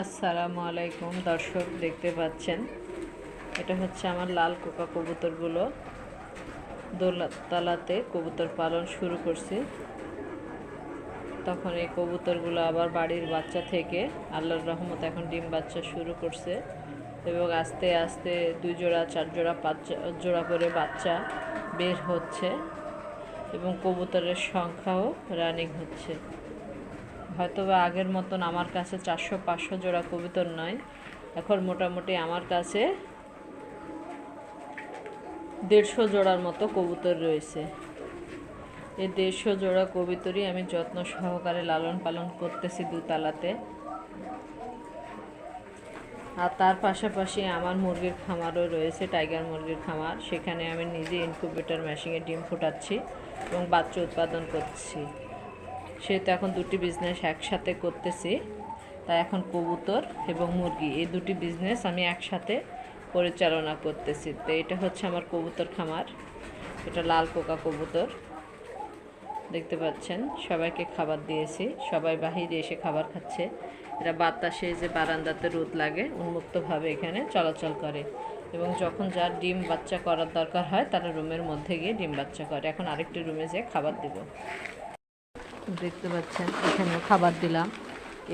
আসসালামু আলাইকুম, দর্শক দেখতে পাচ্ছেন? এটা হচ্ছে আমার লাল কোকা কবুতরগুলো। দোলতলাতে কবুতর পালন শুরু করছি। তখন এই কবুতরগুলো আবার বাড়ির বাচ্চা থেকে আল্লাহর রহমত এখন ডিম বাচ্চা শুরু করছে এবং আস্তে আস্তে দুই জোড়া, চার জোড়া, পাঁচ জোড়া করে বাচ্চা বের হচ্ছে এবং কবুতরের সংখ্যাও রানিং হচ্ছে। হয়তো বা আগের মতন আমার কাছে চারশো পাঁচশো জোড়া কবুতর নয়। এখন মোটামুটি আমার কাছে দেড়শো জোড়ার মতো কবুতর রয়েছে। এই দেড়শো জোড়া কবুতরই আমি যত্ন সহকারে লালন পালন করতেছি দুতলাতে। আর তার পাশাপাশি আমার মুরগির খামারও রয়েছে, টাইগার মুরগির খামার। সেখানে আমি নিজে ইনকিউবেটর মেশিনে ডিম ফোটাচ্ছি এবং বাচ্চা উৎপাদন করছি। সেহেতু এখন দুটি বিজনেস একসাথে করতেছি। তাই এখন কবুতর এবং মুরগি, এই দুটি বিজনেস আমি একসাথে পরিচালনা করতেছি। তো এটা হচ্ছে আমার কবুতর খামার। এটা লাল পোকা কবুতর। দেখতে পাচ্ছেন, সবাইকে খাবার দিয়েছি। সবাই বাহিরে এসে খাবার খাচ্ছে। এরা বাতাসে যে বারান্দাতে রোদ লাগে, উন্মুক্তভাবে এখানে চলাচল করে। এবং যখন যার ডিম বাচ্চা করার দরকার হয়, তারা রুমের মধ্যে গিয়ে ডিম বাচ্চা করে। এখন আরেকটি রুমে যেয়ে খাবার দিব। দেখতে পাচ্ছেন এখানে খাবার দিলাম।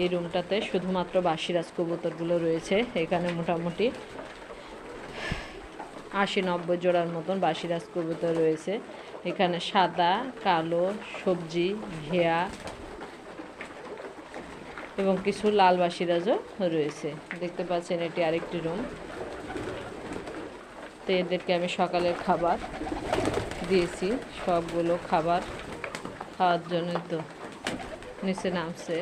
এই রুমটাতে শুধুমাত্র বাসিরাজ কবুতরগুলো রয়েছে, এখানে মোটামুটি আশি নব্বই জোড়ার মতন বাসিরাজ কবুতর রয়েছে। এখানে সাদা, কালো, সবজি, ঘেয়া এবং কিছু লাল বাসিরাজও রয়েছে। দেখতে পাচ্ছেন, এটি আরেকটি রুম। তো এদেরকে আমি সকালের খাবার দিয়েছি, সবগুলো খাবার। খাওয়ার জন্যই তো নিচে নামছে।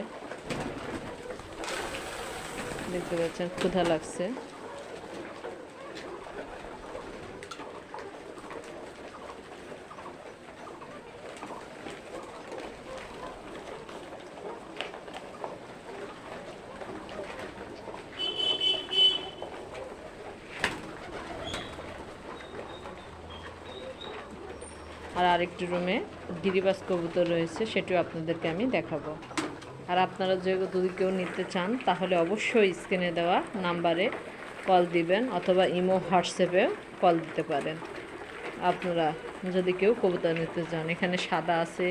দেখতে পাচ্ছেন ক্ষুধা লাগছে। আর আরেকটি রুমে গিরিবাস কবুতর রয়েছে, সেটিও আপনাদেরকে আমি দেখাবো। আর আপনারা যদি কেউ নিতে চান, তাহলে অবশ্যই স্ক্রিনে দেওয়া নাম্বারে কল দিবেন অথবা ইমো হোয়াটসঅ্যাপেও কল দিতে পারেন। আপনারা যদি কেউ কবুতর নিতে চান, এখানে সাদা আছে,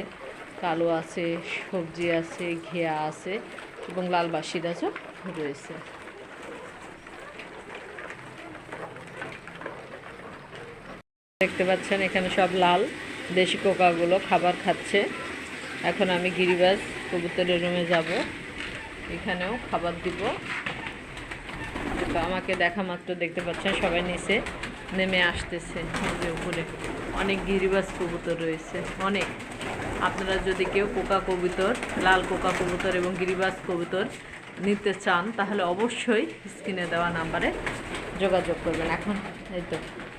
কালো আছে, সবজি আছে, ঘেয়া আছে এবং লাল বাসিরাজও রয়েছে। দেখতে পাচ্ছেন এখানে সব লাল। দেশি কোকাগুলো খাবার খাচ্ছে। এখন আমি গিরিবাজ কবুতরের রুমে যাব। এখানেও খাবার দিব। আমাকে দেখা মাত্র দেখতে পাচ্ছেন, সবাই নিচে নেমে আসতেছে। যে উপরে অনেক গিরিবাজ কবুতর রয়েছে, অনেক। আপনারা যদি কেউ কোকা কবুতর, লাল কোকা কবুতর এবং গিরিবাজ কবুতর নিতে চান, তাহলে অবশ্যই স্ক্রিনে দেওয়া নাম্বারে যোগাযোগ করবেন। এখন এই তো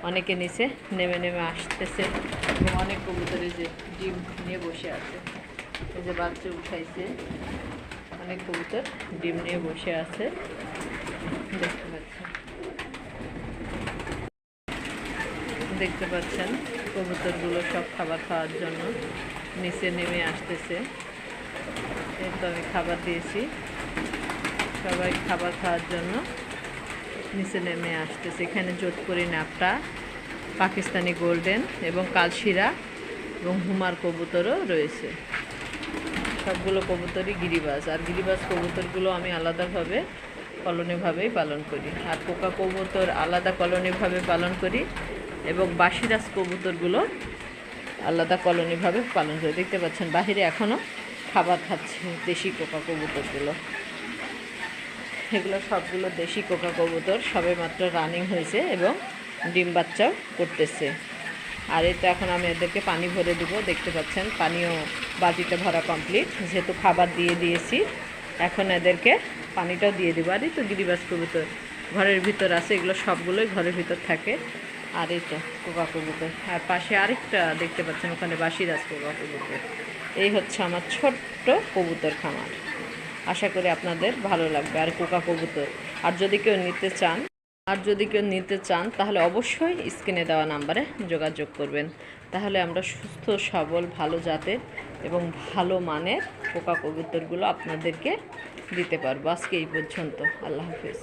অনেকে নিচে নেমে নেমে আসতেছে। এবং অনেক কবুতরে যে ডিম নিয়ে বসে আছে। এই যে বাচ্চা উঠাইছে। অনেক কবুতর ডিম নিয়ে বসে আছে। দেখতে পাচ্ছেন। দেখতে পাচ্ছেন কবুতরগুলো সব খাবার খাওয়ার জন্য নিচে নেমে আসতেছে। এই তো আমি খাবার দিয়েছি। সবাই খাবার খাওয়ার জন্য নিচে নেমে আসতেছে। এখানে জোটপুরি নাপটা, পাকিস্তানি গোল্ডেন এবং কালশিরা এবং হুমার কবুতরও রয়েছে। সবগুলো কবুতরই গিরিবাস আর গিরিবাস কবুতরগুলো আমি আলাদাভাবে, কলোনিভাবেই পালন করি। আর পোকা কবুতর আলাদা কলোনিভাবে পালন করি এবং বাসিরাজ কবুতরগুলো আলাদা কলোনিভাবে পালন করি। দেখতে পাচ্ছেন, বাহিরে এখনও খাবার খাচ্ছে দেশি পোকা কবুতরগুলো। এগুলো সবগুলো দেশি কোকা কবুতর, সবে মাত্র রানিং হয়েছে এবং ডিম বাচ্চাও করতেছে। আর এটা এখন আমি এদেরকে পানি ভরে দিব, দেখতে পাচ্ছেন পানিও বাটিতে ভরা কমপ্লিট যেহেতু খাবার দিয়ে দিয়েছি, এখন এদেরকে পানিটাও দিয়ে দেবো। আর এই তো গিরিবাস কবুতর ঘরের ভিতর আছে, এগুলো সবগুলোই ঘরের ভিতর থাকে। আর এই তো কোকা কবুতর। আর পাশে আরেকটা দেখতে পাচ্ছেন, ওখানে বাসিরাজ কোকা কবুতর। এই হচ্ছে আমার ছোট্ট কবুতর খামার। আশা করি আপনাদের ভালো লাগবে আর কোকা কবুতর। আর যদি কেউ নিতে চান, আর যদি কেউ নিতে চান, তাহলে অবশ্যই স্ক্রিনে দেওয়া নাম্বারে যোগাযোগ করবেন। তাহলে আমরা সুস্থ, সবল, ভালো জাতের এবং ভালো মানের পোকা কবুতরগুলো আপনাদেরকে দিতে পারব। আজকে এই পর্যন্ত। আল্লাহ হাফিজ।